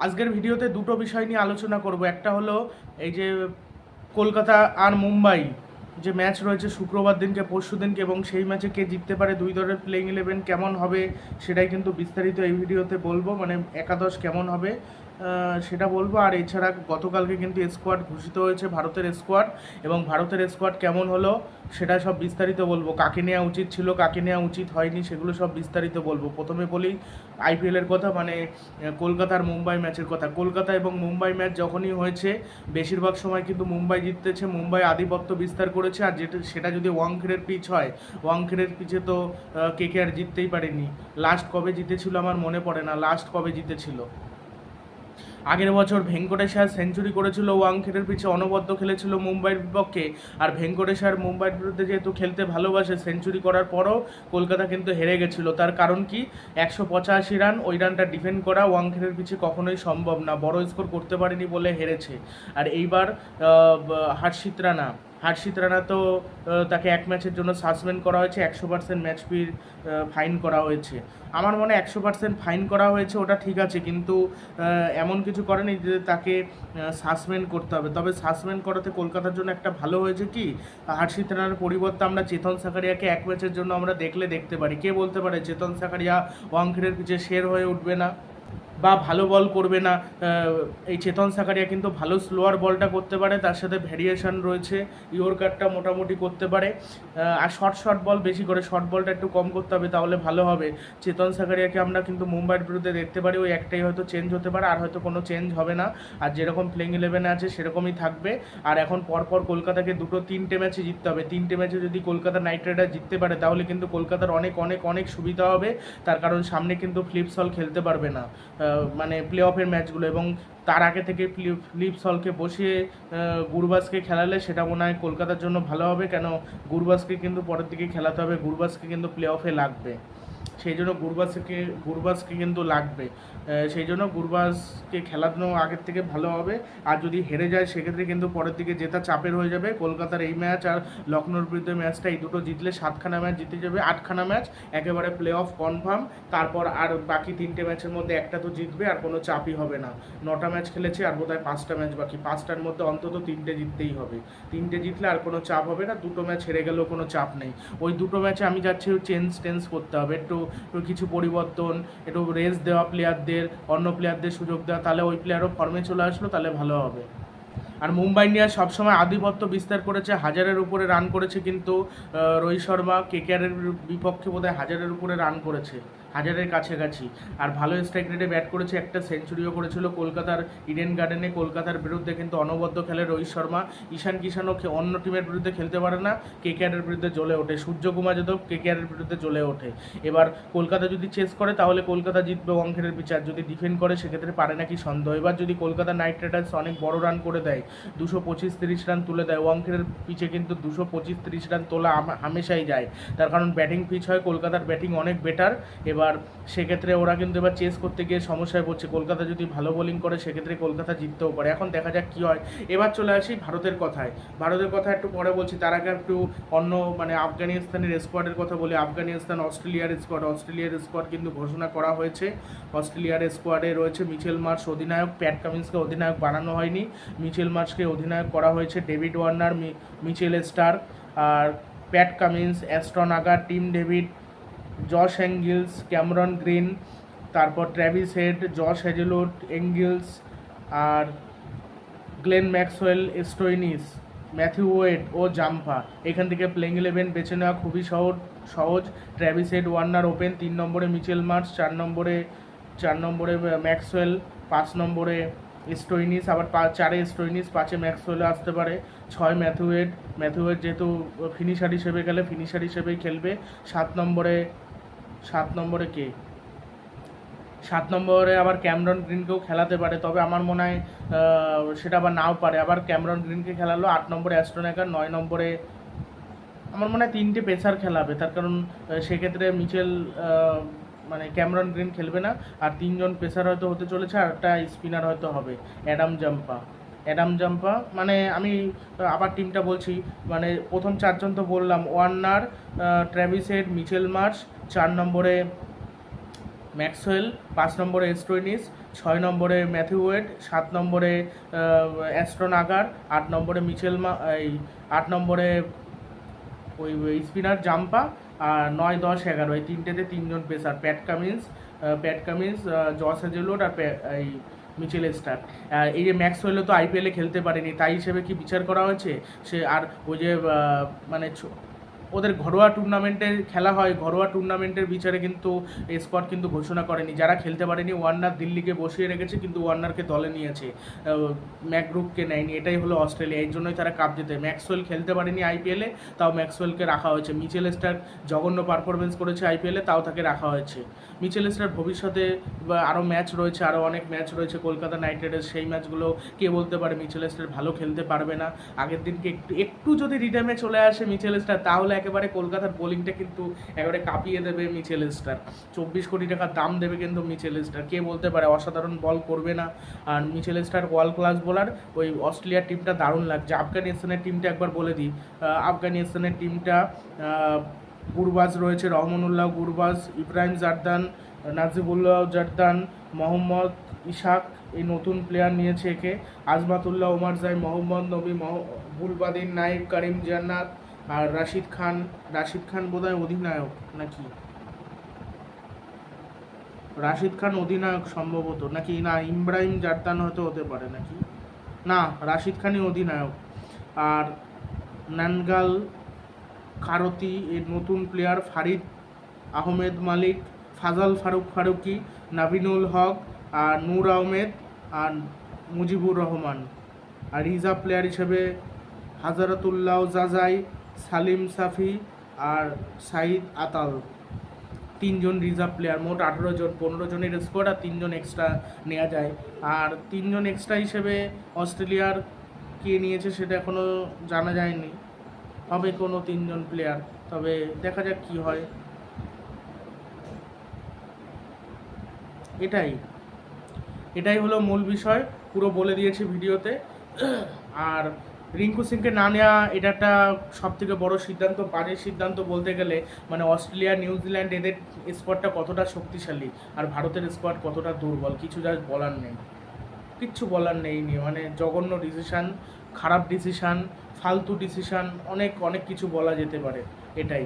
আজকের ভিডিওতে দুটো বিষয় নিয়ে আলোচনা করব। একটা হলো এই যে কলকাতা আর মুম্বাই যে ম্যাচ রয়েছে শুক্রবার দিনকে, পরশু দিনকে এবং সেই ম্যাচে কে জিততে পারে, দুই দলের প্লেইং ইলেভেন কেমন হবে সেটাই কিন্তু বিস্তারিত এই ভিডিওতে বলব। মানে একাদশ কেমন হবে সেটা বলব। আর এছাড়া গতকালকে কিন্তু স্কোয়াড ঘোষিত হয়েছে ভারতের স্কোয়াড এবং ভারতের স্কোয়াড কেমন হলো সেটা সব বিস্তারিত বলব। কাকে নেওয়া উচিত ছিল, কাকে নেওয়া উচিত হয়নি সেগুলো সব বিস্তারিত বলব। প্রথমে বলি আইপিএলের কথা মানে কলকাতার মুম্বাই ম্যাচের কথা। কলকাতা এবং মুম্বাই ম্যাচ যখনই হয়েছে, বেশিরভাগ সময় কিন্তু মুম্বাই জিততেছে মুম্বাই আধিপত্য বিস্তার করেছে। আর যেটা, সেটা যদি ওয়াংখেড়ের পিচ হয়, ওয়াংখেড়ের পিচে তো কে কে আর জিততেই পারেনি। লাস্ট কবে জিতেছিল আমার মনে পড়ে না। লাস্ট কবে জিতেছিল? আগের বছর ভেঙ্কটেশার সেঞ্চুরি করেছিল ওয়াংখেড়ের পিছে অনবদ্য খেলেছিল মুম্বাইয়ের বিপক্ষে। আর ভেঙ্কটেশ্বর মুম্বাইয়ের বিরুদ্ধে যেহেতু খেলতে ভালোবাসে, সেঞ্চুরি করার পরও কলকাতা কিন্তু হেরে গেছিল। তার কারণ কি? একশো পঁচাশি রান, ওই রানটা ডিফেন্ড করা ওয়াংখেড়ের পিছে কখনোই সম্ভব না। বড় স্কোর করতে পারেনি বলে হেরেছে। আর এইবার হার্ষিত রানা হার্ষিত রানা তো তাকে এক ম্যাচের জন্য সাসপেন্ড করা হয়েছে, একশো পার্সেন্ট ম্যাচ ফির ফাইন করা হয়েছে। আমার মনে একশো পার্সেন্ট ফাইন করা হয়েছে, ওটা ঠিক আছে, কিন্তু এমন কিছু করেনি যে তাকে সাসপেন্ড করতে হবে। তবে সাসপেন্ড করাতে কলকাতার জন্য একটা ভালো হয়েছে কি হার্ষিত রানার পরিবর্তে আমরা চেতন সাকারিয়াকে এক ম্যাচের জন্য আমরা দেখলে দেখতে পারি। কে বলতে পারে, চেতন সাকারিয়া ওয়াংখেড়ের পিছিয়ে শের হয়ে উঠবে না? বা ভালো বল করবে না এই চেতন সাকারিয়া কিন্তু ভালো স্লোয়ার বলটা করতে পারে, তার সাথে ভ্যারিয়েশন রয়েছে ইয়র্কারটা মোটামুটি করতে পারে আর শর্ট শর্ট বল বেশি করে শর্ট বলটা একটু কম করতে হবে তাহলে ভালো হবে। চেতন সাকারিয়াকে আমরা কিন্তু মুম্বাইয়ের বিরুদ্ধে দেখতে পারি, ওই একটাই হয়তো চেঞ্জ হতে পারে, আর হয়তো কোনো চেঞ্জ হবে না, আর যেরকম প্লেইং ইলেভেনে আছে সেরকমই থাকবে, আর এখন পরপর কলকাতাকে দুটো তিনটে ম্যাচে জিততে হবে, তিনটে ম্যাচে যদি কলকাতা নাইট রাইডার জিততে পারে, তাহলে কিন্তু কলকাতার অনেক অনেক অনেক সুবিধা হবে, তার কারণ সামনে কিন্তু ফ্লিপসল খেলতে পারবে না মানে প্লে অফের ম্যাচগুলো এবং তার আগে থেকে ফ্লিপসলকে বসিয়ে গুরবাসকে খেলালে সেটা মনে হয় কলকাতার জন্য ভালো হবে। কেন গুরবাসকে কিন্তু পরের দিকে খেলাতে হবে, গুরবাসকে কিন্তু প্লে অফে লাগবে। সেই জন্য গুরবাজকে গুরবাজকে কিন্তু লাগবে। সেই জন্য গুরবাজকে খেলানো আগের থেকে ভালো হবে। আর যদি হেরে যায়, সেক্ষেত্রে কিন্তু পরের দিকে জেতা চাপের হয়ে যাবে। কলকাতার এই ম্যাচ আর লখনৌর বিরুদ্ধে ম্যাচটা এই দুটো জিতলে সাতখানা ম্যাচ জিতে যাবে, আটখানা ম্যাচ, একেবারে প্লে অফ কনফার্ম তারপর আর বাকি তিনটে ম্যাচের মধ্যে একটা তো জিতবে, আর কোনো চাপই হবে না। নটা ম্যাচ খেলেছে, আর বোধহয় পাঁচটা ম্যাচ বাকি। পাঁচটার মধ্যে অন্তত তিনটে জিততেই হবে। তিনটে জিতলে আর কোনো চাপ হবে না, দুটো ম্যাচ হেরে গেলেও কোনো চাপ নেই। ওই দুটো ম্যাচে আমি যাচ্ছি, চেঞ্জ, টেঞ্জ করতে হবে। একটু কিছু পরিবর্তন, একটু রেস দেওয়া প্লেয়ারদের অন্য প্লেয়ারদের সুযোগ দেওয়া, তাহলে ওই প্লেয়ারও ফর্মে চলে আসলো, তাহলে ভালো হবে। আর মুম্বাই ইন্ডিয়ান্স সবসময় আধিপত্য বিস্তার করেছে, হাজারের উপরে রান করেছে কিন্তু রোহিত শর্মা কেকেআরের বিপক্ষে বোধহয় হাজারের উপরে রান করেছে। হাজারের কাছাকাছি। আর ভালো স্ট্রাইক রেটে ব্যাট করেছে একটা সেঞ্চুরিও করেছিল কলকাতার ইডেন গার্ডেনে কলকাতার বিরুদ্ধে কিন্তু অনবদ্য খেলে রোহিত শর্মা। ঈশান কিষানও অন্য টিমের বিরুদ্ধে খেলতে পারে না। কে কেকেআরের বিরুদ্ধে জ্বলে ওঠে। সূর্যকুমার যাদব কেকেআরের বিরুদ্ধে জ্বলে ওঠে। এবার কলকাতা যদি চেস করে, তাহলে কলকাতা জিতবে অঙ্কের বিচার। যদি ডিফেন্ড করে, সেক্ষেত্রে পারে নাকি সন্দেহ। এবার যদি কলকাতা নাইট রাইডার্স অনেক বড় রান করে দেয়, দুশো পঁচিশ তিরিশ রান তুলে দেয় ওয়াংখেড়ের পিচে কিন্তু দুশো পঁচিশ তিরিশ রান তোলা হাম- হামেশাই যায়। তার কারণ ব্যাটিং পিচ হয়। কলকাতার ব্যাটিং অনেক বেটার এবার সেক্ষেত্রে ওরা কিন্তু এবার চেস করতে গিয়ে সমস্যায় পড়ছে। কলকাতা যদি ভালো বোলিং করে, সেক্ষেত্রে কলকাতা জিততেও পারে। এখন দেখা যাক কী হয়। এবার চলে আসি ভারতের কথায়। ভারতের কথা একটু পরে বলছি, তার আগে একটু অন্য মানে আফগানিস্তানের স্কোয়াডের কথা বলি। আফগানিস্তান, অস্ট্রেলিয়ার স্কোয়াড অস্ট্রেলিয়ার স্কোয়াড কিন্তু ঘোষণা করা হয়েছে। অস্ট্রেলিয়ার স্কোয়াডে রয়েছে মিচেল মার্স অধিনায়ক। প্যাট কামিন্সকে অধিনায়ক বানানো হয়নি। মিচেল মার্চকে অধিনায়ক করা হয়েছে ডেভিড ওয়ার্নার মিচেল স্টার আর Pat Cummins, Ashton Agar, Tim David Josh Inglis Cameron Green, তারপর Travis Head, Josh Hazlewood Inglis, আর Glenn Maxwell, Stoinis, Matthew Wade ও জাম্পা। এখান থেকে প্লেইং ইলেভেন বেছে নেওয়া খুবই সহজ সহজ। ট্র্যাভিস হেড ওয়ার্নার ওপেন, তিন নম্বরে মিচেল মার্চ, চার নম্বরে চার নম্বরে ম্যাক্সওয়েল, পাঁচ নম্বরে স্টোইনিস, আবার পা, চারে স্টোইনিস, পাঁচে ম্যাক্সওয়েলে আসতে পারে। ছয় ম্যাথুয়েড ম্যাথুয়েড যেহেতু ফিনিশার হিসেবে গেলে ফিনিশার হিসেবেই খেলবে। সাত নম্বরে সাত নম্বরে কে? সাত নম্বরে আবার ক্যামরন গ্রিনকেও খেলাতে পারে, তবে আমার মনে হয় সেটা আবার নাও পারে। আবার ক্যামরন গ্রিনকে খেলালো আট নম্বরে অ্যাস্ট্রোনেকার নয় নম্বরে আমার মনে হয় তিনটে পেসার খেলাবে। তার কারণ সেক্ষেত্রে মিচেল মানে ক্যামরন গ্রিন খেলবে না, আর তিনজন পেসার হয়তো হতে চলেছে, আর একটা স্পিনার হয়তো হবে, অ্যাডাম জাম্পা। অ্যাডাম জাম্পা মানে আমি আবার টিমটা বলছি মানে প্রথম চারজন তো বললাম, Warner Travis Head Mitchell Marsh চার নম্বরে ম্যাক্সওয়েল, পাঁচ নম্বরে স্টোইনিস ছয় নম্বরে ম্যাথিউ ওয়েড সাত নম্বরে অ্যাস্ট্রন আগার, আট নম্বরে মিচেল এই আট নম্বরে ওই স্পিনার জাম্পা, আর নয়, দশ, এগারো, এই তিনটেতে তিনজন pacer, Pat Cummins Pat Cummins Josh Hazlewood আর এই মিচেল স্টার এই যে ম্যাক্স হইলে তো আইপিএলে খেলতে পারেনি, তাই হিসেবে কি বিচার করা হয়েছে? সে আর ওই যে মানে ওদের ঘরোয়া টুর্নামেন্টে খেলা হয়, ঘরোয়া টুর্নামেন্টের বিচারে কিন্তু স্কোয়াড কিন্তু ঘোষণা করেনি। যারা খেলতে পারেনি, ওয়ার্নার দিল্লিকে বসিয়ে রেখেছে, কিন্তু ওয়ার্নারকে দলে নিয়েছে। ম্যাকগ্রুপকে নেয়নি, এটাই হলো অস্ট্রেলিয়া। এই জন্যই তারা কাপ জেতে ম্যাক্সওয়েল খেলতে পারেনি আইপিএলে তাও ম্যাক্সওয়েলকে রাখা হয়েছে। মিচেল স্টার জঘন্য পারফরমেন্স করেছে আইপিএলে তাও তাকে রাখা হয়েছে। মিচেল স্টার ভবিষ্যতে আরও ম্যাচ রয়েছে আরও অনেক ম্যাচ রয়েছে কলকাতা নাইট রাইডার্স। সেই ম্যাচগুলো কে বলতে পারে? মিচেল স্টার ভালো খেলতে পারবে না। আগের দিনকে একটু একটু যদি রিডামে চলে আসে মিচেল স্টার তাহলে একেবারে কলকাতার বোলিংটা কিন্তু একেবারে কাঁপিয়ে দেবে মিচেল স্টার চব্বিশ কোটি টাকার দাম দেবে কিন্তু মিচেল স্টার কে বলতে পারে, অসাধারণ বল করবে না। আর Mitchell Starc world class bowler ওই অস্ট্রেলিয়ার টিমটা দারুণ লাগছে। আফগানিস্তানের টিমটা একবার বলে দিই। আফগানিস্তানের টিমটা গুরবাজ রয়েছে, রহমানুল্লাহ গুরবাজ, ইব্রাহিম জারদান, নাজিবুল্লাহ জারদান, মোহাম্মদ ইশাক এই নতুন প্লেয়ার নিয়েছে একে। আজমাতুল্লাহ ওমার জাই, মোহাম্মদ নবী বুলবাদিন নাইক করিম জান্নাত আর রাশিদ খান রাশিদ খান বোধহয় অধিনায়ক নাকি? রাশিদ খান অধিনায়ক সম্ভবত, নাকি না, ইব্রাহিম জারদান হয়তো হতে পারে নাকি? না, রাশিদ খানই অধিনায়ক। আর নানগাল খারতি এর নতুন প্লেয়ার ফারিদ আহমেদ মালিক, ফাজাল ফারুক ফারুকি নাবিনুল হক, আর নূর আহমেদ, আর মুজিবুর রহমান। আর রিজার্ভ প্লেয়ার হিসেবে হাজারতুল্লাহ জাজাই সালিম সাফি আর সাইদ আতাল। তিনজন রিজার্ভ প্লেয়ার, মোট আঠেরো জন, পনেরো জনের স্কোয়াড আর তিনজন এক্সট্রা নেওয়া যায়। আর তিনজন এক্সট্রা হিসেবে অস্ট্রেলিয়ার কে নিয়েছে সেটা এখনও জানা যায়নি। হবে কোনো তিনজন প্লেয়ার তবে দেখা যাক কি হয়। এটাই। এটাই হলো মূল বিষয়, পুরো বলে দিয়েছি ভিডিওতে। আর রিঙ্কু সিংকে না নেওয়া এটা একটা সব থেকে বড় সিদ্ধান্ত, বাজে সিদ্ধান্ত বলতে গেলে মানে অস্ট্রেলিয়া নিউজিল্যান্ড এদের স্কোয়াডটা কতটা শক্তিশালী আর ভারতের স্কোয়াড কতটা দুর্বল, কিছু যা বলার নেই। কিচ্ছু বলার নেই নিয়ে মানে জঘন্য ডিসিশান খারাপ ডিসিশান ফালতু ডিসিশান অনেক অনেক কিছু বলা যেতে পারে, এটাই।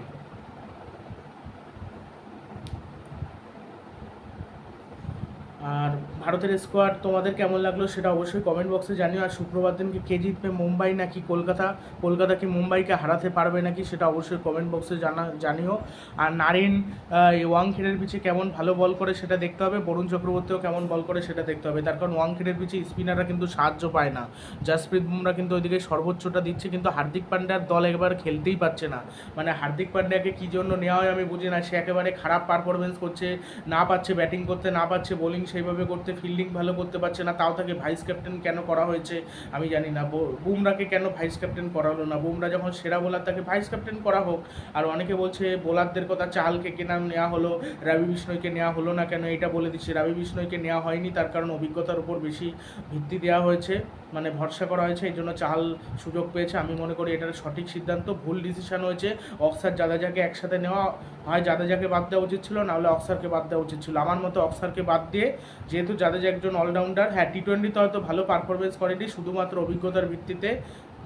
আর ভারতের স্কোয়াড তোমাদের কেমন লাগল সেটা অবশ্যই কমেন্ট বক্সে জানিও। আর শুক্রবার দিনকে কে জিতবে মুম্বাই নাকি কলকাতা? কলকাতা কি মুম্বাইকে হারাতে পারবে নাকি সেটা অবশ্যই কমেন্ট বক্সে জানা জানিও। আর নারিন ওয়াংখেড়ের পিছে কেমন ভালো বল করে সেটা দেখতে হবে। বরুণ চক্রবর্তীও কেমন বল করে সেটা দেখতে হবে। তার কারণ ওয়াংখেড়ের পিছে স্পিনাররা কিন্তু সাহায্য পায় না। জাসপ্রীত বুমরা কিন্তু ওইদিকে সর্বোচ্চটা দিচ্ছে, কিন্তু হার্দিক পান্ড্যার দল একবার খেলতেই পারছে না। মানে হার্দিক পান্ড্যাকে কী জন্য নেওয়া হয় আমি বুঝি না। সে একেবারে খারাপ পারফরমেন্স করছে, না পাচ্ছে ব্যাটিং করতে, না পাচ্ছে বোলিং সেইভাবে করতে। ফিল্ডিং ভালো করতে পারছে না, তাও তাকে ভাইস ক্যাপ্টেন কেন করা হয়েছে আমি জানি না। বুমরাকে কেন ভাইস ক্যাপ্টেন করা হলো না? বুমরা যখন সেরা বোলার তাকে ভাইস ক্যাপ্টেন করা হোক, আর অনেকে বলছে বোলারদের কথা চালকে কেনা নেওয়া হলো, রবি বিষ্ণয়কে নেওয়া হলো না কেন, এটা বলে দিচ্ছি। রবি বিষ্ণয়কে নেওয়া হয়নি, তার কারণ অভিজ্ঞতার উপর বেশি ভিত্তি দেওয়া হয়েছে মানে ভরসা করা হয়েছে, এই জন্য চাল সুযোগ পেয়েছে। আমি মনে করি এটার সঠিক সিদ্ধান্ত, ভুল ডিসিশন হয়েছে। অক্সার জাদেজাকে একসাথে নেওয়া হয়, জাদেজাকে বাদ দেওয়া উচিত ছিল, নাহলে অক্সারকে বাদ দেওয়া উচিত ছিল। আমার মতো অক্সারকে বাদ দিয়ে, যেহেতু জাদেজা একজন অলরাউন্ডার হ্যাঁ টি টোয়েন্টিতে হয়তো ভালো পারফরমেন্স করেনি শুধুমাত্র অভিজ্ঞতার ভিত্তিতে।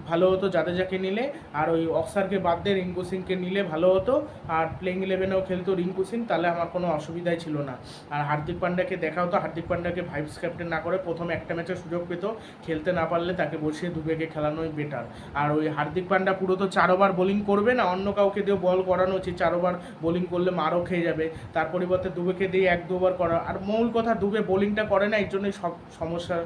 ভালো হতো জাদেজাকে নিলে, আর ওই অক্সারকে বাদ দিয়ে রিঙ্কু সিংকে নিলে ভালো হতো। আর প্লেইং ইলেভেনেও খেলতো রিঙ্কু সিং, তাহলে আমার কোনো অসুবিধাই ছিল না। আর হার্দিক পান্ডাকে দেখা হতো, হার্দিক পান্ডাকে ভাইস ক্যাপ্টেন না করে প্রথম একটা ম্যাচে সুযোগ পেত, খেলতে না পারলে তাকে বসিয়ে দুবেকে খেলানোই বেটার আর ওই হার্দিক পান্ডা পুরো তো চার ওভার বোলিং করবে না, অন্য কাউকে দিয়েও বল করানো উচিত। চার ওভার বোলিং করলে মারও খেয়ে যাবে। তার পরিবর্তে দুবেকে দিয়ে এক দু ওভার করা। আর মূল কথা, দুবে বোলিংটা করে না, এর জন্যই সব সমস্যা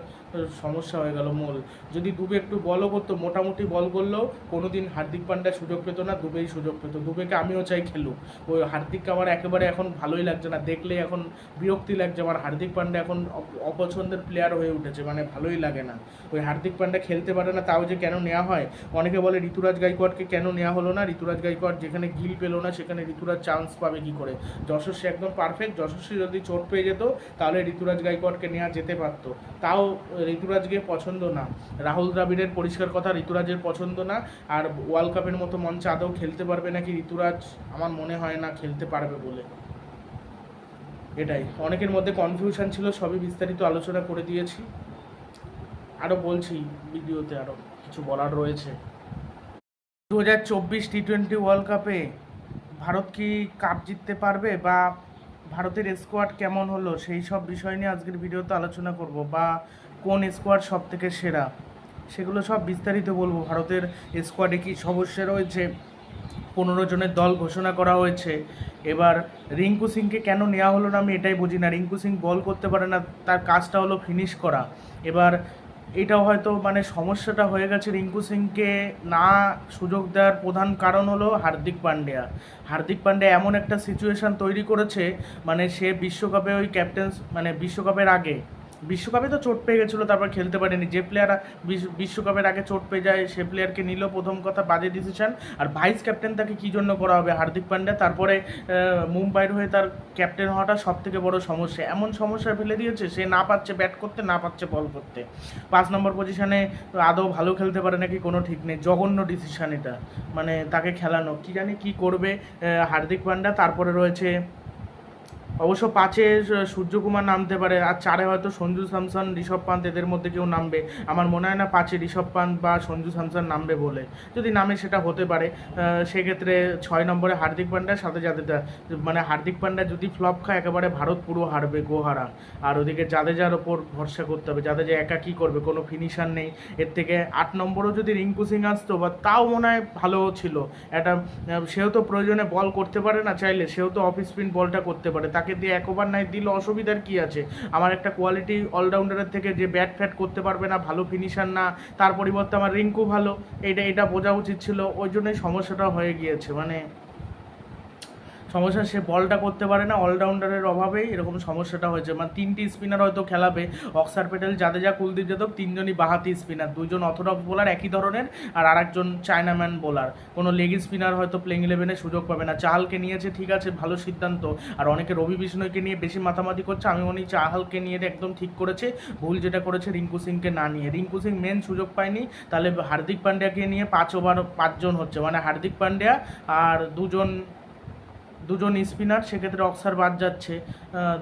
সমস্যা হয়ে গেল মূল। যদি দুবে একটু বলও করতো, মোটামুটি বল করলেও কোনো দিন হার্দিক পান্ডা সুযোগ পেতো না, দুবেই সুযোগ পেতো। দুবেকে আমিও চাই খেলুক। ওই হার্দিককে আমার একেবারে এখন ভালোই লাগছে না। দেখলেই এখন বিরক্তি লাগছে। আমার হার্দিক পান্ডা এখন অপ- অপছন্দের প্লেয়ার হয়ে উঠেছে মানে ভালোই লাগে না। ওই হার্দিক পান্ডা খেলতে পারে না, তাও যে কেন নেওয়া হয়? অনেকে বলে ঋতুরাজ গাইকোয়াড়কে কেন নেওয়া হলো না? ঋতুরাজ গাইকোয়াড় যেখানে গিল পেল না, সেখানে ঋতুরাজ চান্স পাবে কি করে? যশস্বী একদম পারফেক্ট যশস্বী যদি চোট পেয়ে যেত, তাহলে ঋতুরাজ গাইকোয়াড়কে নেওয়া যেতে পারতো। তাও ঋতুরাজকে পছন্দ না। রাহুল দ্রাবিড়ের পরিষ্কার কথা, ঋতুরাজের পছন্দ না। আর ওয়ার্ল্ড কাপের মতো মঞ্চে আদৌ খেলতে পারবে নাকি ঋতুরাজ? আমার মনে হয় না খেলতে পারবে বলে। এটাই। অনেকের মধ্যে কনফিউশন ছিল, সবই বিস্তারিত আলোচনা করে দিয়েছি। আরও বলছি ভিডিওতে আরও কিছু বলার রয়েছে। দু হাজার চব্বিশ টি টোয়েন্টি ওয়ার্ল্ড কাপে ভারত কি কাপ জিততে পারবে বা ভারতের স্কোয়াড কেমন হলো? সেই সব বিষয় নিয়ে আজকের ভিডিওতে আলোচনা করব বা কোন স্কোয়াড সব থেকে সেরা? সেগুলো সব বিস্তারিত বলব। ভারতের স্কোয়াডে কি সমস্যা রয়েছে? পনেরো জনের দল ঘোষণা করা হয়েছে। এবার রিঙ্কু সিংকে কেন নেওয়া হলো না আমি এটাই বুঝি না। রিঙ্কু সিং বল করতে পারে না, তার কাজটা হলো ফিনিশ করা। এবার এটাও হয়তো মানে সমস্যাটা হয়ে গেছে রিঙ্কু সিংকে না সুযোগ দেওয়ার প্রধান কারণ হলো হার্দিক পান্ডিয়া। হার্দিক পান্ডিয়া এমন একটা সিচুয়েশন তৈরি করেছে মানে সে বিশ্বকাপে ওই ক্যাপ্টেন্স মানে বিশ্বকাপের আগে বিশ্বকাপে তো চোট পেয়ে গেছিল, তারপর খেলতে পারেনি। যে প্লেয়ার বিশ্বকাপের আগে চোট পেয়ে যায়, সে প্লেয়ারকে নিল, প্রথম কথা বাজে ডিসিশন আর ভাইস ক্যাপ্টেন তাকে কী জন্য করা হবে? হার্দিক পান্ডিয়া তারপরে মুম্বাইয়ের হয়ে তার ক্যাপ্টেন হওয়াটা সব থেকে বড় সমস্যা। এমন সমস্যা ফেলে দিয়েছে, সে না পাচ্ছে ব্যাট করতে, না পাচ্ছে বল করতে। পাঁচ নম্বর পজিশনে আদৌ ভালো খেলতে পারে নাকি কোনো ঠিক নেই। জঘন্য ডিসিশন এটা। মানে তাকে খেলানো। কি জানি কি করবে হার্দিক পান্ডা, তারপরে রয়েছে অবশ্য পাঁচে সূর্যকুমার নামতে পারে। আর চারে হয়তো সঞ্জু স্যামসন, ঋষভ পান্ত এদের মধ্যে কেউ নামবে। আমার মনে হয় না পাঁচে ঋষভ পান্ত বা সঞ্জু স্যামসন নামবে বলে। যদি নামে সেটা হতে পারে। সেক্ষেত্রে ছয় নম্বরে হার্দিক পান্ডা সাথে জাদেজা মানে হার্দিক পান্ডা যদি ফ্লপ খায়, একেবারে ভারত পুরো হারবে, গোহারা। আর ওদিকে জাদেজার ওপর ভরসা করতে হবে। জাদেজা একা কী করবে? কোনো ফিনিশার নেই। এর থেকে আট নম্বরও যদি রিঙ্কু সিং আসতো, বা তাও মনে হয় ভালো ছিল। একটা সেও তো প্রয়োজনে বল করতে পারে না চাইলে, সেও তো অফ স্পিন বলটা করতে পারে। তাকে দিয়ে এক ওভার নাই দিলে, অসুবিধার কি আছে? আমার একটা কোয়ালিটি অলরাউন্ডারের থেকে যে ব্যাট ফ্যাট করতে পারবে না, ভালো ফিনিশার না, তার পরিবর্তে আমার রিঙ্কু ভালো এটা এটা বোঝা উচিত ছিল, ওই জন্যই সমস্যাটা হয়ে গিয়েছে মানে সমস্যা, সে বলটা করতে পারে না অলরাউন্ডারের অভাবেই এরকম সমস্যাটা হয়েছে। মানে তিনটি স্পিনার হয়তো খেলাবে, অক্সার প্যাটেল জাদেজা, কুলদীপ যাদব, তিনজনই বাহাতি স্পিনার দুজন অথডক্স বোলার একই ধরনের, আর আরেকজন চায়নাম্যান বোলার কোনো লেগ স্পিনার হয়তো প্লেইং ইলেভেনে সুযোগ পাবে না। চাহালকে নিয়েছে, ঠিক আছে, ভালো সিদ্ধান্ত। আর অনেকে রবি বিষ্ণয়কে নিয়ে বেশি মাথামাতি করছে, আমি মনে চাহালকে নিয়ে একদম ঠিক করেছে, ভুল যেটা করেছে রিঙ্কু সিংকে না নিয়ে। রিঙ্কু সিং মেন সুযোগ পায়নি, তাহলে হার্দিক পান্ডিয়াকে নিয়ে পাঁচ ওভার পাঁচজন হচ্ছে। মানে হার্দিক পান্ডিয়া আর দুজন দুজন স্পিনার, সেক্ষেত্রে অক্সার বাদ যাচ্ছে।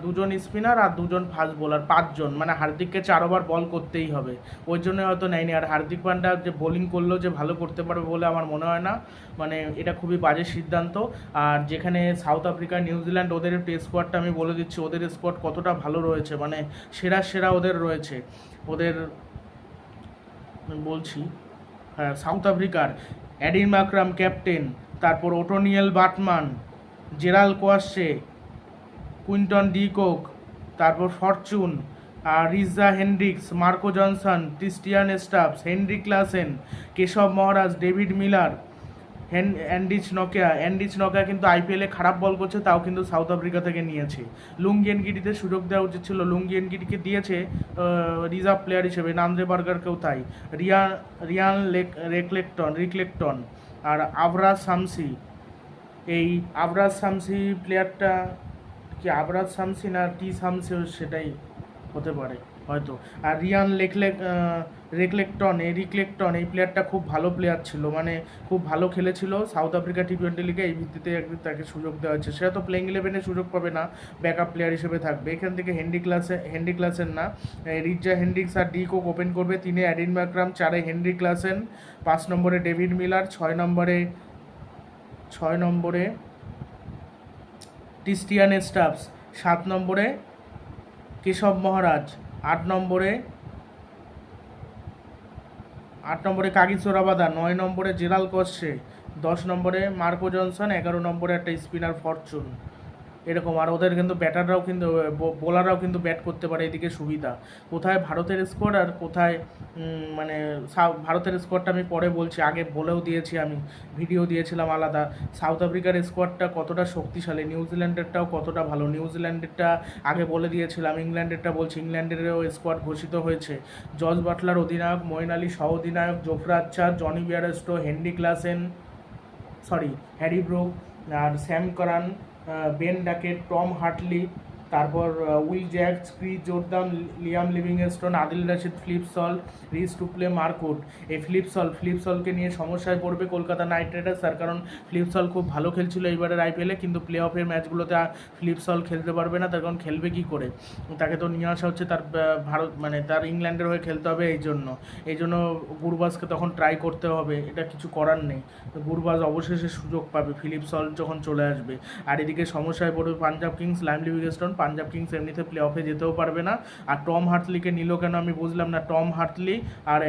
দুজন স্পিনার আর দুজন ফাস্ট বোলার, পাঁচজন। মানে হার্দিককে চার ওভার বল করতেই হবে। ওই জন্য হয়তো নেয়নি। আর হার্দিক পান্ডা যে বোলিং করলেও যে ভালো করতে পারবে বলে আমার মনে হয় না। মানে এটা খুবই বাজে সিদ্ধান্ত। আর যেখানে সাউথ আফ্রিকা, নিউজিল্যান্ড, ওদের টেস্ট স্কোয়াডটা আমি বলে দিচ্ছি, ওদের স্কোয়াড কতটা ভালো রয়েছে মানে সেরা সেরা ওদের রয়েছে। ওদের বলছি হ্যাঁ সাউথ আফ্রিকার অ্যাডিন মাকরাম, ক্যাপ্টেন, তারপর Ottneil Baartman Gerald Coetzee Quinton de Kock তারপর ফরচুন, আর Reeza Hendricks Marco Jansen, Tristan Stubbs, Heinrich Klaasen, Keshav Maharaj, David Miller, হেন, অ্যান্ডিচ নকিয়া। অ্যান্ডিচ নকিয়া কিন্তু আইপিএলে খারাপ বল করছে, তাও কিন্তু সাউথ আফ্রিকা থেকে নিয়েছে। লুঙ্গি এনগিটিতে সুযোগ দেওয়া উচিত ছিল। লুঙ্গি এনগিটিকে দিয়েছে রিজার্ভ প্লেয়ার হিসেবে নামজে বার্গারকেও তাই। রিয়া, রিয়ান লেক, রেকলেকটন, রিকলেকটন, আর আবরাজ শামসি এই আবরাজ শামসি প্লেয়ারটা কি আবরাজ শামসি না টি শামসি সেটাই হতে পারে, হয়তো। আর রিয়ান লেকলেক রেকলেকটন, এই রিকলেকটন, এই প্লেয়ারটা খুব ভালো প্লেয়ার ছিল মানে খুব ভালো খেলেছিল সাউথ আফ্রিকা টি টোয়েন্টি লিগে এই ভিত্তিতে একদিন তাকে সুযোগ দেওয়া হচ্ছে সেটা তো প্লেইং ইলেভেনে সুযোগ পাবে না ব্যাকআপ প্লেয়ার হিসেবে থাকবে। এখান থেকে হেন্ডি ক্লাসে হেন্ডি ক্লাসের না রিজা হেন্ড্রিক্স আর ডি কোক ওপেন করবে। তিনে অ্যাডিন ম্যাক্রাম চারে হেনরি ক্লাসেন পাঁচ নম্বরে ডেভিড মিলার ছয় নম্বরে ছয় নম্বরে টিস্টিয়ান স্টাফস সাত নম্বরে কেশব মহারাজ, আট নম্বরে আট নম্বরে কাগিচোরাবাদা নয় নম্বরে জেরাল কসে দশ নম্বরে মার্কো জনসন, এগারো নম্বরে একটা স্পিনার ফরচুন। এরকম। আর ওদের কিন্তু ব্যাটাররাও কিন্তু বোলাররাও কিন্তু ব্যাট করতে পারে এদিকে সুবিধা। কোথায় ভারতের স্কোয়াড আর কোথায় মানে ভারতের স্কোয়াডটা আমি পরে বলছি, আগে বলেও দিয়েছি আমি ভিডিও দিয়েছিলাম আলাদা। সাউথ আফ্রিকার স্কোয়াডটা কতটা শক্তিশালী নিউজিল্যান্ডেরটাও কতটা ভালো। নিউজিল্যান্ডেরটা আগে বলে দিয়েছিলাম, ইংল্যান্ডেরটা বলছি, ইংল্যান্ডেরও স্কোয়াড ঘোষিত হয়েছে। জর্জ বাটলার অধিনায়ক, মঈন আলী সহ অধিনায়ক, জোফরা আচ্ছা Jonny Bairstow, Heinrich Klaasen sorry Harry Brook, আর Sam Curran Ben Duckett Tom Hartley তারপর Will Jacks Chris Jordan, Liam Livingstone, Adil Rashid, Phil Salt, Reece Topley Mark Wood এই Phil সল, flip সলকে নিয়ে সমস্যায় পড়বে Kolkata night Riders, তার কারণ flip সল খুব ভালো খেলছিল এইবারের আইপিএলে কিন্তু প্লে অফের ম্যাচগুলোতে আর ফ্লিপ সল খেলতে পারবে না, তার কারণ খেলবে কী করে? তাকে তো নিয়ে আসা হচ্ছে তার ভারত মানে তার ইংল্যান্ডের হয়ে খেলতে হবে এই জন্য। এই জন্য গুরবাজকে তখন ট্রাই করতে হবে, এটা কিছু করার নেই। তো গুরবাজ অবশেষে সুযোগ পাবে, ফিলিপ সল যখন চলে আসবে। আর এদিকে সমস্যায় পড়বে Punjab Kings Liam Livingstone Punjab Kings এমনিতে প্লে অফে যেতেও পারবে না। আর টম হার্টলিকে নিল কেন আমি বুঝলাম না। টম হার্টলি আর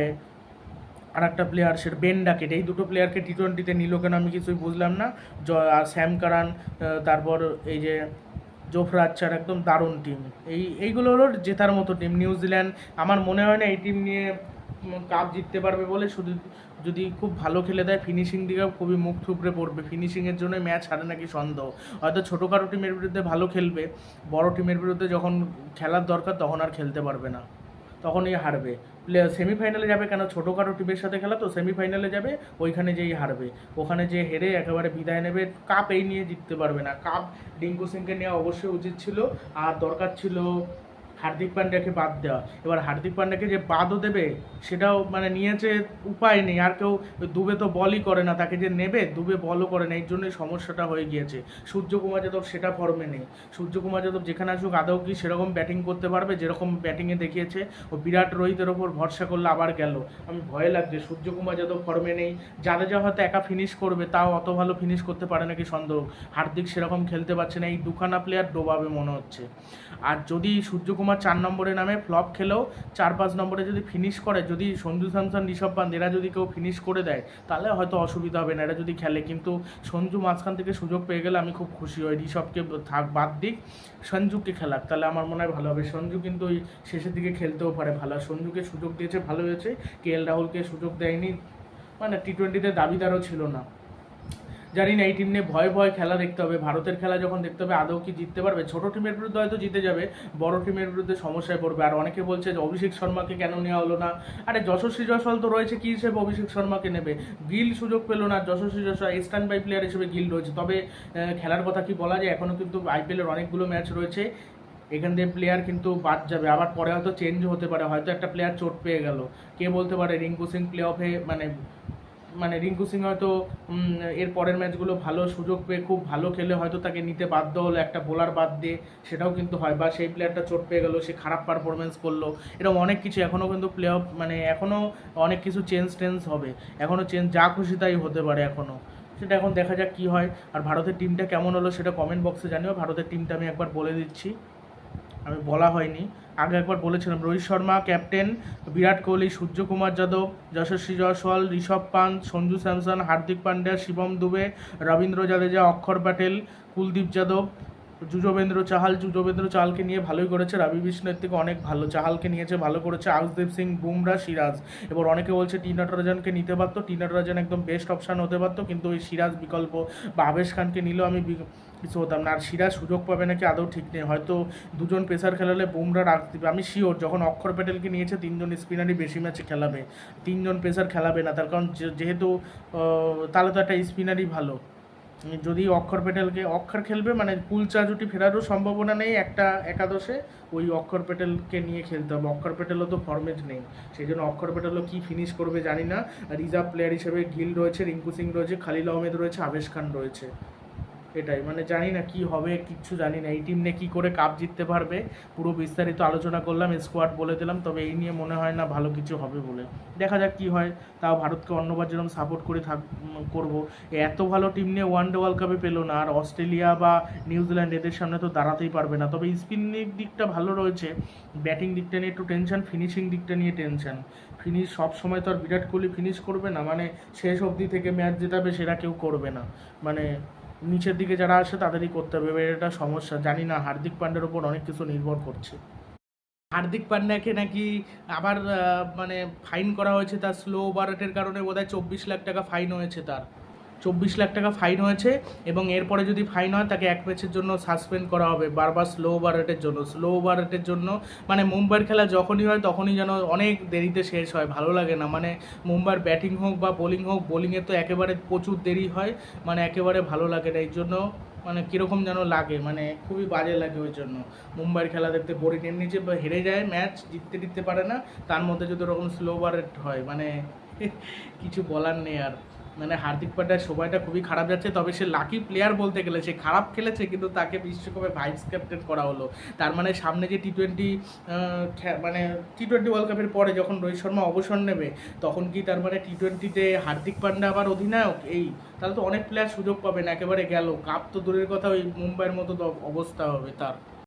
আর একটা প্লেয়ার সেটা বেন ডাকেট, এই দুটো প্লেয়ারকে টি টোয়েন্টিতে নিল কেন আমি কিছুই বুঝলাম না। জ- আর স্যাম কারান তারপর এই যে জোফরা আচ্ছার একদম দারুণ টিম এই, এইগুলো হলো জেতার মতো টিম নিউজিল্যান্ড, আমার মনে হয় না এই টিম নিয়ে কাপ জিততে পারবে বলে শুধু যদি খুব ভালো খেলে দেয় ফিনিশিং দিকেও খুবই মুখ থুবড়ে পড়বে। ফিনিশিংয়ের জন্য ম্যাচ হারে নাকি সন্দেহ। হয়তো ছোটোখাটো টিমের বিরুদ্ধে ভালো খেলবে, বড় টিমের বিরুদ্ধে যখন খেলার দরকার তখন আর খেলতে পারবে না। তখনই হারবে। সেমিফাইনালে যাবে কেন? ছোটোখাটো টিমের সাথে খেলা তো সেমিফাইনালে যাবে, ওইখানে যেই হারবে। ওখানে যে হেরে একেবারে বিদায় নেবে কাপ এই নিয়ে জিততে পারবে না। কাপ ডিঙ্কু সিংকে নেওয়া অবশ্যই উচিত ছিল। আর দরকার ছিল হার্দিক পান্ড্যাকে বাদ দেওয়া। এবার হার্দিক পান্ড্যাকে যে বাদও দেবে, সেটাও মানে নিয়েছে উপায় নেই। আর কেউ দুবে তো বলই করে না, তাকে যে নেবে, দুবে বলও করে না। এই জন্যই সমস্যাটা হয়ে গিয়েছে। সূর্যকুমার যাদব সেটা ফর্মে নেই। সূর্যকুমার যাদব যেখানে আসুক, আদৌ কি সেরকম ব্যাটিং করতে পারবে? যেরকম ব্যাটিংয়ে দেখিয়েছে, ও বিরাট রোহিতের ওপর ভরসা করলে আবার গেল। আমি ভয় লাগছে, সূর্যকুমার যাদব ফর্মে নেই। জাদেজা হয়তো একা ফিনিশ করবে, তাও অত ভালো ফিনিশ করতে পারে নাকি সন্দেহ? হার্দিক সেরকম খেলতে পারছে না। এই দুখানা প্লেয়ার ডোবাবে মনে হচ্ছে। আর যদি সূর্যকুমার চার নম্বরে নামে ফ্লপ খেলেও চার পাঁচ নম্বরে যদি ফিনিশ করে, যদি সঞ্জু স্যামসন, ঋষভ পান্ত এরা যদি কেউ ফিনিশ করে দেয়, তাহলে হয়তো অসুবিধা হবে না। এরা যদি খেলে, কিন্তু সঞ্জু মাঝখান থেকে সুযোগ পেয়ে গেলে আমি খুব খুশি হই। ঋষভকে থাক, বাদ দিক, সঞ্জুকে খেলাক, তাহলে আমার মনে হয় ভালো হবে। সঞ্জু কিন্তু ওই শেষের দিকে খেলতেও পারে ভালো। সঞ্জুকে সুযোগ দিয়েছে, ভালো হয়েছে। কে এল রাহুলকে সুযোগ দেয়নি। মানে টি টোয়েন্টিতে দাবিদারও ছিল না। জানি না, এই টিম নিয়ে ভয় ভয় খেলা দেখতে হবে। ভারতের খেলা যখন দেখতে হবে, আদৌ কি জিততে পারবে? ছোট টিমের বিরুদ্ধে হয়তো জিতে যাবে, বড় টিমের বিরুদ্ধে সমস্যায় পড়বে। আর অনেকে বলছে যে, অভিষেক শর্মাকে কেন নেওয়া হলো না? আরে, যশস্বী জয়সওয়াল তো রয়েছে, কি হিসেবে অভিষেক শর্মাকে নেবে? গিল সুযোগ পেল না, Yashasvi Jaiswal stand by player হিসেবে গিল রয়েছে। তবে খেলার কথা কি বলা যায়? এখনও কিন্তু আইপিএলের অনেকগুলো ম্যাচ রয়েছে। এখান থেকে প্লেয়ার কিন্তু বাদ যাবে। আবার পরে হয়তো চেঞ্জ হতে পারে। হয়তো একটা প্লেয়ার চোট পেয়ে গেল। কে বলতে পারে? রিঙ্কু সিং প্লে অফে মানে মানে রিঙ্কু সিং হয়তো এর পরের ম্যাচগুলো ভালো সুযোগ পেয়ে খুব ভালো খেলে হয়তো তাকে নিতে বাধ্য হলো, একটা বোলার বাদ দিয়ে, সেটাও কিন্তু হয়। বা সেই প্লেয়ারটা চোট পেয়ে গেলো, সে খারাপ পারফরমেন্স করল, এরকম অনেক কিছু এখনও কিন্তু প্লে অফ মানে এখনও অনেক কিছু চেঞ্জ টেঞ্জ হবে। এখনও চেঞ্জ যা খুশি তাই হতে পারে এখনও সেটা এখন দেখা যাক কী হয়। আর ভারতের টিমটা কেমন হলো সেটা কমেন্ট বক্সে জানিও। ভারতের টিমটা আমি একবার বলে দিচ্ছি। আমি বলা হয়নি। আগে একবার বলেছিলাম, রোহিত শর্মা, ক্যাপ্টেন বিরাট কোহলি, সূর্যকুমার যাদব, যশস্বী জয়সওয়াল, ঋষভ পান্ত, সঞ্জু স্যামসন, হার্দিক পান্ডিয়া শিবম দুবে, রবীন্দ্র জাদেজা, অক্ষর প্যাটেল, কুলদীপ যাদব, যুজবেন্দ্র চাহাল। যুজবেন্দ্র চাহালকে নিয়ে ভালোই করেছে রবি বিষ্ণুর থেকে অনেক ভালো। চাহালকে নিয়েছে ভালো করেছে আউসদীপ সিং, বুমরা, সিরাজ। এবার অনেকে বলছে টি নটরাজনকে নিতে পারতো। টি নটরাজন একদম বেস্ট অপশান হতে পারতো, কিন্তু ওই সিরাজ বিকল্প বা আবেশ খানকে নিলেও আমি কিছু হতাম না আর সিরাজ সুযোগ পাবে নাকি আদৌ ঠিক নেই। হয়তো দুজন পেসার খেলালে বুমরা রাখ দিবে। আমি শিওর যখন অক্ষর প্যাটেলকে নিয়েছে, তিনজন স্পিনারই বেশি ম্যাচে খেলাবে। তিনজন পেসার খেলাবে না, তার কারণ যেহেতু তাহলে তো একটা স্পিনারই ভালো। যদি অক্ষর প্যাটেলকে, অক্ষর খেলবে মানে কুলচা জুটি ফেরারও সম্ভাবনা নেই একটা একাদশে। ওই অক্ষর প্যাটেলকে নিয়ে খেলতে হবে। অক্ষর প্যাটেলও তো ফর্মেজ নেই। সেই জন্য অক্ষর প্যাটেলও কী ফিনিশ করবে জানি না। রিজার্ভ প্লেয়ার হিসেবে গিল রয়েছে, রিঙ্কু সিং রয়েছে, খালিল আহমেদ রয়েছে, আবেশ খান রয়েছে। এটাই। মানে জানি না কি হবে, কিচ্ছু জানি না। এই টিম নিয়ে কী করে কাপ জিততে পারবে, পুরো বিস্তারিত আলোচনা করলাম স্কোয়াড বলে দিলাম। তবে এই নিয়ে মনে হয় না ভালো কিছু হবে বলে। দেখা যাক কি হয়। তাও ভারতকে অন্যবার যেরকম সাপোর্ট করে থাক করব। এত ভালো টিম নিয়ে ওয়ান ডে ওয়ার্ল্ড কাপে পেল না। আর অস্ট্রেলিয়া বা নিউজিল্যান্ড এদের সামনে তো দাঁড়াতেই পারবে না। তবে স্পিনের দিকটা ভালো রয়েছে। ব্যাটিং দিকটা নিয়ে একটু টেনশন ফিনিশিং দিকটা নিয়ে টেনশন ফিনিশ সব সময় তো আর বিরাট কোহলি ফিনিশ করবে না। মানে শেষ অবধি থেকে ম্যাচ জেতাবে সেটা কেউ করবে না। মানে নিচের দিকে যারা আসে তাদেরই করতে হবে। এবার এটা সমস্যা। জানি না, হার্দিক পান্ডের ওপর অনেক কিছু নির্ভর করছে। হার্দিক পান্ডাকে নাকি আবার মানে ফাইন করা হয়েছে তার স্লো ওভার রেটের কারণে বোধহয় চব্বিশ লাখ টাকা ফাইন হয়েছে তার। চব্বিশ লাখ টাকা ফাইন হয়েছে এবং এরপরে যদি ফাইন হয় তাকে এক ম্যাচের জন্য সাসপেন্ড করা হবে, বারবার স্লো ওভার রেটের জন্য স্লো ওভার রেটের জন্য। মানে মুম্বাইয়ের খেলা যখনই হয় তখনই যেন অনেক দেরিতে শেষ হয়, ভালো লাগে না। মানে মুম্বাইয়ের ব্যাটিং হোক বা বোলিং হোক বোলিংয়ে তো একেবারে প্রচুর দেরি হয় মানে একেবারে ভালো লাগে না। এই জন্য মানে কীরকম যেন লাগে মানে খুবই বাজে লাগে ওই জন্য। মুম্বাইয়ের খেলা দেখতে বোরিং এমনি যে হেরে যায় ম্যাচ জিততে জিততে পারে না, তার মধ্যে যদি ওরকম স্লো বারেট হয় মানে কিছু বলার নেই আর। মানে হার্দিক পান্ডিয়ার সময়টা খুবই খারাপ যাচ্ছে, তবে সে লাকি প্লেয়ার বলতে গেলে, সে খারাপ খেলেছে, কিন্তু তাকে বিশ্বকাপে ভাইস ক্যাপ্টেন করা হলো। তার মানে সামনে যে টি টোয়েন্টি মানে টি টোয়েন্টি ওয়ার্ল্ড কাপের পরে যখন রোহিত শর্মা অবসর নেবে, তখন কি তার মানে টি টোয়েন্টিতে হার্দিক পান্ডা আবার অধিনায়ক? এই, তাহলে তো অনেক প্লেয়ার সুযোগ পাবেন, একেবারে গেল। কাপ তো দূরের কথা, ওই মুম্বাইয়ের মতো অবস্থা হবে তার।